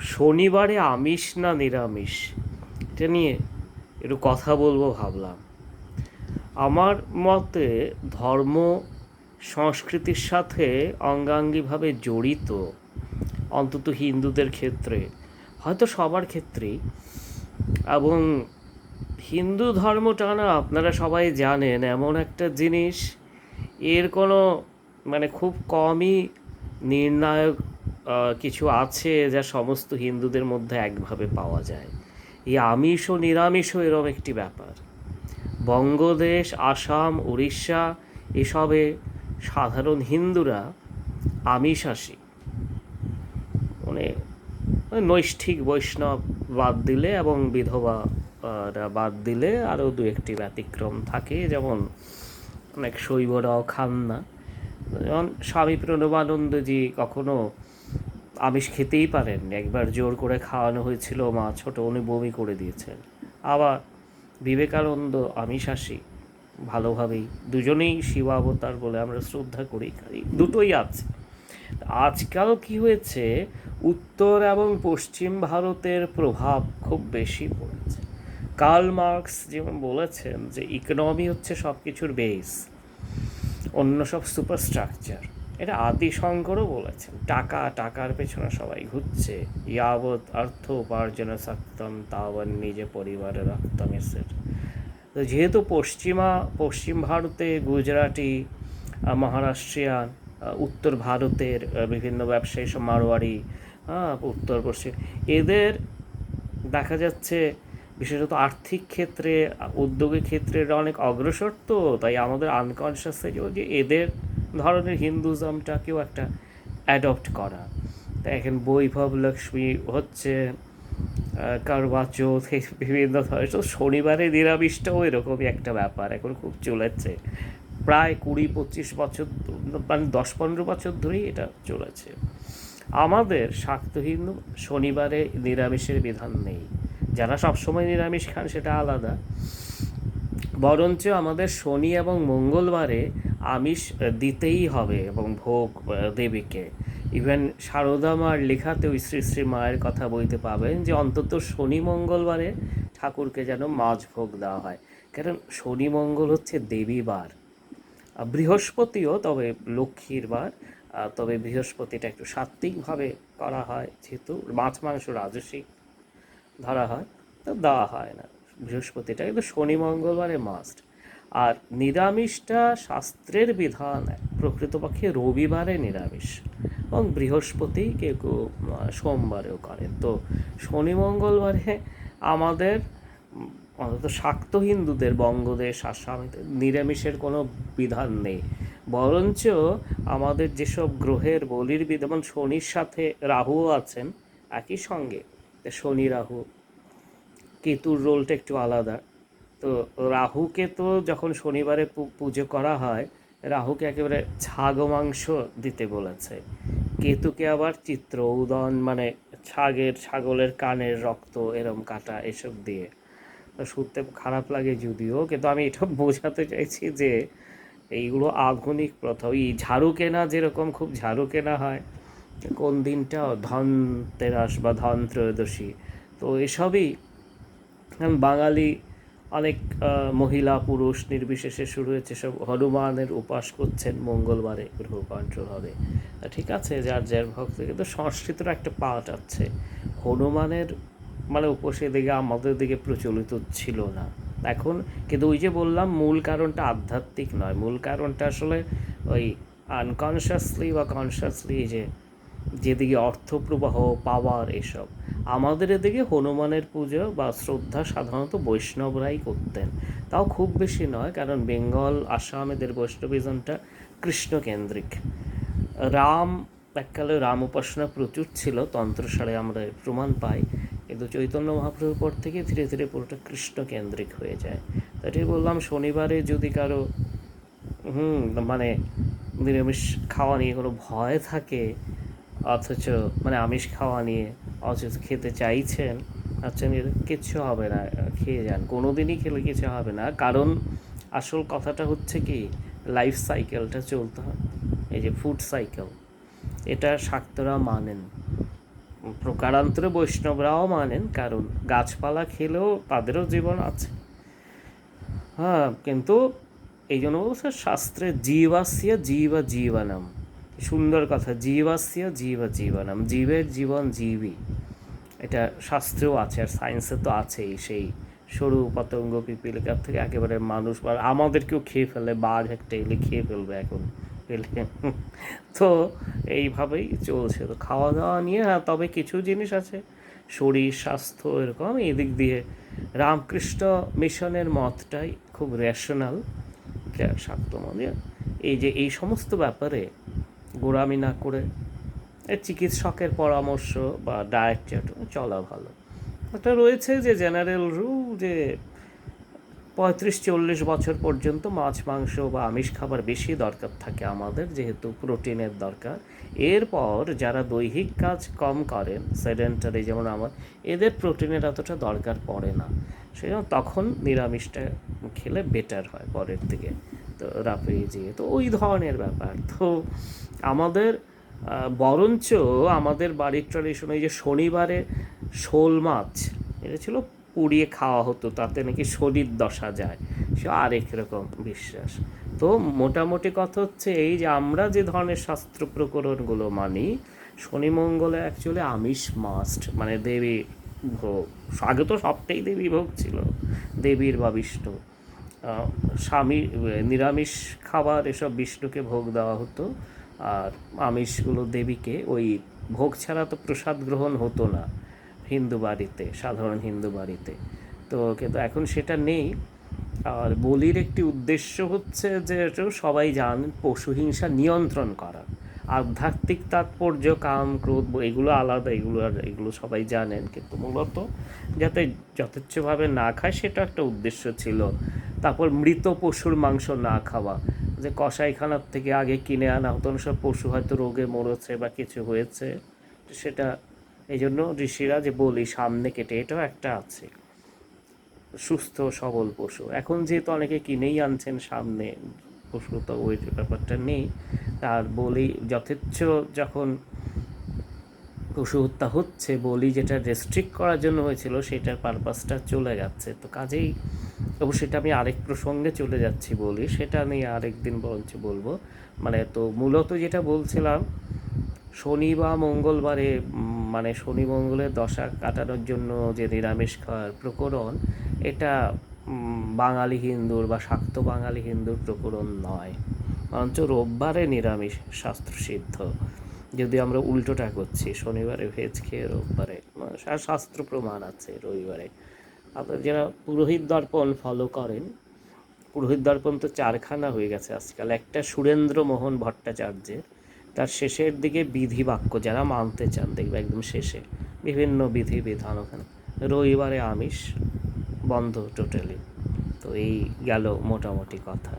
শনিবারে আমিষ না নিরামিষ? এটা নিয়ে একটু কথা বলব ভাবলাম। আমার মতে ধর্ম সংস্কৃতির সাথে অঙ্গাঙ্গিভাবে জড়িত, অন্তত হিন্দুদের ক্ষেত্রে, হয়তো সবার ক্ষেত্রেই। এবং হিন্দু ধর্মটা না আপনারা সবাই জানেন, এমন একটা জিনিস, এর কোনো মানে খুব কমই নির্ণায়ক কিছু আছে যা সমস্ত হিন্দুদের মধ্যে একভাবে পাওয়া যায়। এই আমিষ ও নিরামিষও এরম একটি ব্যাপার। বঙ্গদেশ, আসাম, উড়িষ্যা এসবে সাধারণ হিন্দুরা আমিষাসী মানে নৈষ্ঠিক বৈষ্ণব বাদ দিলে এবং বিধবা বাদ দিলে আরও দু একটি ব্যতিক্রম থাকে, যেমন অনেক শৈবরাও খান না। যেমন স্বামী প্রণবানন্দজি কখনো আমিষ খেতেই পারেন একবার জোর করে খাওয়ানো হয়েছিল মা, ছোট উনি বমি করে দিয়েছেন। আবার বিবেকানন্দ আমিষাসী ভালোভাবেই। দুজনেই শিবাবতার বলে আমরা শ্রদ্ধা করি দুটোই আছে। আজকাল কি হয়েছে, উত্তর এবং পশ্চিম ভারতের প্রভাব খুব বেশি পড়েছে। কার্ল মার্কস যেমন বলেছেন যে, ইকোনমি হচ্ছে সব কিছুর বেস অন্য সব সুপারস্ট্রাকচার এটা আদি শঙ্করও বলেছেন, টাকা টাকার পেছনে সবাই ঘুরছে। ইয়াবৎ অর্থ উপার্জন সক্তম তাবৎ নিজে পরিবারে রাখতাম এসের। তো যেহেতু পশ্চিমা, পশ্চিম ভারতে গুজরাটি মহারাষ্ট্রিয়ান উত্তর ভারতের বিভিন্ন ব্যবসায়ী সব মারোয়ারি হ্যাঁ উত্তর পশ্চিম, এদের দেখা যাচ্ছে বিশেষত আর্থিক ক্ষেত্রে, উদ্যোগের ক্ষেত্রে অনেক অগ্রসর তো, তাই আমাদের আনকনসিয়াস যে এদের ধরনের হিন্দুজমটাকেও একটা অ্যাডপ্ট করা। তাই এখন বৈভব লক্ষ্মী হচ্ছে আহ, কারবা চৌথ বিভিন্ন ধরনের তো শনিবারে নিরামিষটাও এরকমই একটা ব্যাপার এখন খুব চলেছে। প্রায় কুড়ি পঁচিশ বছর মানে দশ পনেরো বছর ধরেই এটা চলেছে। আমাদের শাক্ত হিন্দু শনিবারে নিরামিষের বিধান নেই। যারা সবসময় নিরামিষ খান সেটা আলাদা। বরঞ্চ আমাদের শনি এবং মঙ্গলবারে আমিষ দিতেই হবে এবং ভোগ দেবীকে। ইভেন সারদা মার লেখাতেও শ্রী শ্রী মায়ের কথা বইতে পাবেন যে অন্তত শনি মঙ্গলবারে ঠাকুরকে যেন মাছ ভোগ দেওয়া হয়। কারণ শনি মঙ্গল হচ্ছে দেবীবার। বৃহস্পতিও তবে লক্ষ্মীর বার। তবে বৃহস্পতিটা একটু সাত্ত্বিকভাবে করা হয়, যেহেতু মাছ, মাংস রাজসিক ধরা হয়, তো দেওয়া হয় না। বৃহস্পতিটা কিন্তু শনি মঙ্গলবারে মাস্ট আর নিরামিষটা শাস্ত্রের বিধান। প্রকৃতপক্ষে রবিবারে নিরামিষ এবং বৃহস্পতি কেউ কেউ সোমবারেও করেন। তো শনি, মঙ্গলবারে আমাদের অন্তত শাক্ত হিন্দুদের বঙ্গদেশ আসামিতে নিরামিষের কোনো বিধান নেই। বরঞ্চ আমাদের যেসব গ্রহের বলির যেমন শনির সাথে রাহুও আছেন, একই সঙ্গে। শনি, রাহু, কেতুর রোলটা একটু আলাদা। তো রাহুকে তো যখন শনিবারে পুজো করা হয়, রাহুকে একেবারে ছাগ মাংস দিতে বলেছে। কেতুকে আবার চিত্র, উদন মানে ছাগের, ছাগলের কানের রক্ত এরম কাটা এসব দিয়ে। তো শুনতে খারাপ লাগে যদিও, কিন্তু আমি এটা বোঝাতে চাইছি যে এইগুলো আধুনিক প্রথা। ওই ঝাড়ু কেনা যেরকম খুব ঝাড়ু কেনা হয় কোন দিনটা ধনতেরাস বা ধন ত্রয়োদশী তো এসবই বাঙালি অনেক মহিলা, পুরুষ নির্বিশেষে শুরু হয়েছে, সব হনুমানের উপাস করছেন মঙ্গলবারে গ্রহ কন্ট্রোল হবে ঠিক আছে, যার যার ভক্ত, কিন্তু সংস্কৃতর একটা পাঠ আছে। হনুমানের মানে উপসের দিকে, আমাদের দিকে প্রচলিত ছিল না। এখন, কিন্তু ওই যে বললাম, মূল কারণটা আধ্যাত্মিক নয়। মূল কারণটা আসলে ওই আনকনসিয়াসলি বা কনসিয়াসলি যে যেদিকে অর্থপ্রবাহ, পাওয়ার এসব। আমাদের এদিকে হনুমানের পুজো বা শ্রদ্ধা সাধারণত বৈষ্ণবরাই করতেন। তাও খুব বেশি নয়, কারণ বেঙ্গল, আসাম এদের বৈষ্ণবিজমটা কৃষ্ণকেন্দ্রিক। রাম, এককালে রাম উপাসনা প্রচুর ছিল, তন্ত্রসারে আমরা প্রমাণ পাই। কিন্তু চৈতন্য মহাপ্রভুর পর থেকে ধীরে ধীরে পুরোটা কৃষ্ণকেন্দ্রিক হয়ে যায়। তো এটাই বললাম, শনিবারে যদি কারও, হুম মানে নিরামিষ খাওয়া নিয়ে কোনো ভয় থাকে অথচ মানে আমিষ খাওয়া নিয়ে অথচ খেতে চাইছেন আচ্ছা কিচ্ছু হবে না, খেয়ে যান। কোনো দিনই খেলে কিছু হবে না। কারণ আসল কথাটা হচ্ছে কি লাইফ সাইকেলটা চলতে হয়। এই যে ফুড সাইকেল এটা শাক্তরা মানেন। প্রকারান্তরে বৈষ্ণবরাও মানেন, কারণ গাছপালা খেলেও তাদেরও জীবন আছে। হ্যাঁ কিন্তু এই জন্য বলছে শাস্ত্রে জীবাস্য জীব জীবনম। সুন্দর কথা জীবাস্য জীব জীবনম জীবের জীবন জীবই এটা শাস্ত্রেও আছে আর সায়েন্সে তো আছেই, সেই সরু পতঙ্গ পিপিলিকার থেকে একেবারে মানুষ বা আমাদেরকেও খেয়ে ফেলে বাঘ একটা এলে খেয়ে ফেলবে এখন পেলে তো এইভাবেই চলছে। তো খাওয়া দাওয়া নিয়ে হ্যাঁ তবে কিছু জিনিস আছে। শরীর, স্বাস্থ্য, এরকম, এদিক দিয়ে রামকৃষ্ণ মিশনের মতটাই খুব রেশনাল শাক্ত মনে। এই যে, এই সমস্ত ব্যাপারে গোড়ামি না করে চিকিৎসকের পরামর্শ বা ডায়েট চার্ট চলা ভালো। একটা রয়েছে যে জেনারেল রুল যে পঁয়ত্রিশ চল্লিশ বছর পর্যন্ত মাছ, মাংস বা আমিষ খাবার বেশি দরকার থাকে আমাদের, যেহেতু প্রোটিনের দরকার। এরপর যারা দৈহিক কাজ কম করেন, সেডেন্টারি যেমন আমার, এদের প্রোটিনের এতটা দরকার পড়ে না। সেই জন্য তখন নিরামিষটা খেলে বেটার হয় পরের দিকে তো রাফেজি তো ওই ধরনের ব্যাপার। তো আমাদের বরঞ্চ আমাদের বাড়ির ট্র্যাডিশন ওই যে শনিবারে শোল মাছ, এটা ছিল পুড়িয়ে খাওয়া হতো, তাতে নাকি শরীর দশা যায়, সে আরেক রকম বিশ্বাস। তো মোটামুটি কথা হচ্ছে এই যে আমরা যে ধরনের শাস্ত্র প্রকরণগুলো মানি, শনি মঙ্গলে অ্যাকচুয়ালি আমিষ মাস্ট মানে দেবী ভোগ, আগে তো সবটাই দেবী ভোগ ছিল, দেবীর বা বিষ্ণু। স্বামী, নিরামিষ খাবার এসব বিষ্ণুকে ভোগ দেওয়া হতো আর আমিষগুলো দেবীকে, ওই ভোগ ছাড়া তো প্রসাদ গ্রহণ হতো না হিন্দু বাড়িতে, সাধারণ হিন্দু বাড়িতে। তো কিন্তু এখন সেটা নেই। আর বলির একটি উদ্দেশ্য হচ্ছে যে সবাই জানেন পশু হিংসা নিয়ন্ত্রণ করা আধ্যাত্মিক তাৎপর্য, কাম, ক্রোধ, এগুলো আলাদা, এগুলো আর এগুলো সবাই জানেন। কিন্তু মূলত যাতে যথেচ্ছভাবে না খায়, সেটা একটা উদ্দেশ্য ছিল। তারপর মৃত পশুর মাংস না খাওয়া যে কসাইখানার থেকে আগে কিনে আনা হতো সব পশু হয়তো রোগে মরেছে বা কিছু হয়েছে। সেটা এই জন্য ঋষিরা যে বলি সামনে কেটে, এটাও একটা আছে। সুস্থ, সবল পশু। এখন যেহেতু অনেকে কিনেই আনছেন সামনে পশু তো ওই ব্যাপারটা নেই, তার বলি যথেচ্ছ যখন পশু হত্যা হচ্ছে, বলি যেটা রেস্ট্রিক্ট করার জন্য হয়েছিল, সেটার পারপাসটা চলে যাচ্ছে। তো কাজেই তবু সেটা আমি আরেক প্রসঙ্গে চলে যাচ্ছি বলি, সেটা নিয়ে আরেক দিন বরঞ্চ বলব। মানে তো মূলত যেটা বলছিলাম, শনি বা মঙ্গলবারে মানে শনি মঙ্গলের দশা কাটানোর জন্য যে নিরামিষ খাওয়ার প্রকরণ, এটা বাঙালি হিন্দুর বা শাক্ত বাঙালি হিন্দুর প্রকরণ নয়। বরঞ্চ রোববারে নিরামিষ শাস্ত্র সিদ্ধ। যদি আমরা উল্টোটা করছি, শনিবারে ভেজ খেয়ে রোববারে মানে শাস্ত্র প্রমাণ আছে রবিবারে। আপনার যারা পুরোহিত দর্পণ ফলো করেন, পুরোহিত দর্পণ তো চারখানা হয়ে গেছে আজকাল। একটা সুরেন্দ্র মোহন ভট্টাচার্যের, তার শেষের দিকে বিধি বাক্য যারা মানতে চান, দেখবে একদম শেষে, বিভিন্ন বিধি বিধান ওখানে। রবিবারে আমিষ, বন্ধ টোটালি তো এই গেল মোটামুটি কথা।